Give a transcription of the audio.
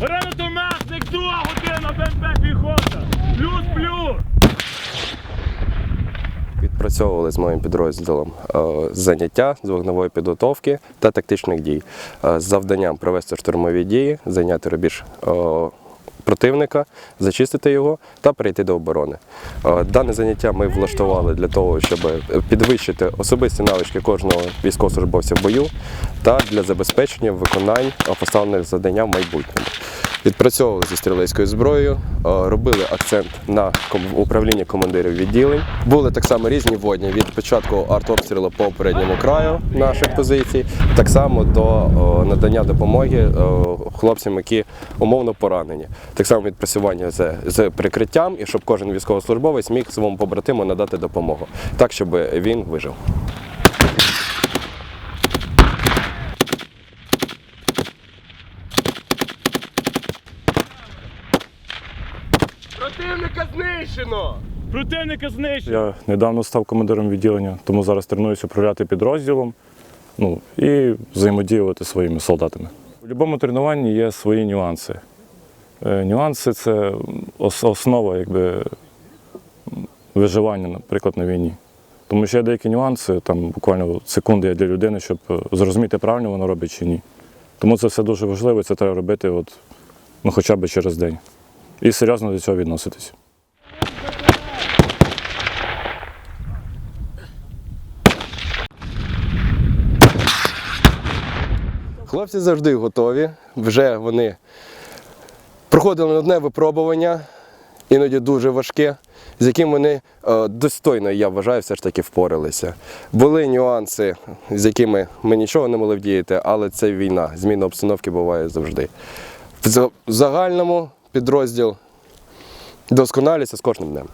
Гранатометник, друга година, БМП піхота. Плюс-плюс. Відпрацьовували з моїм підрозділом е, заняття з вогневої підготовки та тактичних дій Е, з завданням провести штурмові дії, зайняти рубіж е, противника, зачистити його та перейти до оборони. Е, Дане заняття ми влаштували для того, щоб підвищити особисті навички кожного військовослужбовця в бою та для забезпечення виконань поставлених завдання в майбутньому. Відпрацьовували зі стрілецькою зброєю, е, робили акцент на управління командирів відділень. Були так само різні водні від початку артобстрілу по передньому краю наших позицій, так само до е, надання допомоги е, хлопцям, які умовно поранені. Так само відпрацювання з прикриттям, і щоб кожен військовослужбовець міг своєму побратиму надати допомогу, так щоб він вижив. Противника знищено. Противника знищено. Я недавно став командиром відділення, тому зараз тренуюся управляти підрозділом ну, і взаємодіювати своїми солдатами. У будь-якому тренуванні є свої нюанси. Е, Нюанси це основа якби, виживання, наприклад, на війні. Тому що є деякі нюанси, там буквально секунди є для людини, щоб е, зрозуміти, правильно воно робить чи ні. Тому це все дуже важливо, і це треба робити от, ну, хоча б через день. І серйозно до цього відноситись. Хлопці завжди готові. Вже вони проходили одне випробування, іноді дуже важке, з яким вони е, достойно, я вважаю, все ж таки впоралися. Були нюанси, з якими ми нічого не могли вдіяти, але це війна. Зміна обстановки буває завжди. В загальному підрозділ досконалюється з кожним днем.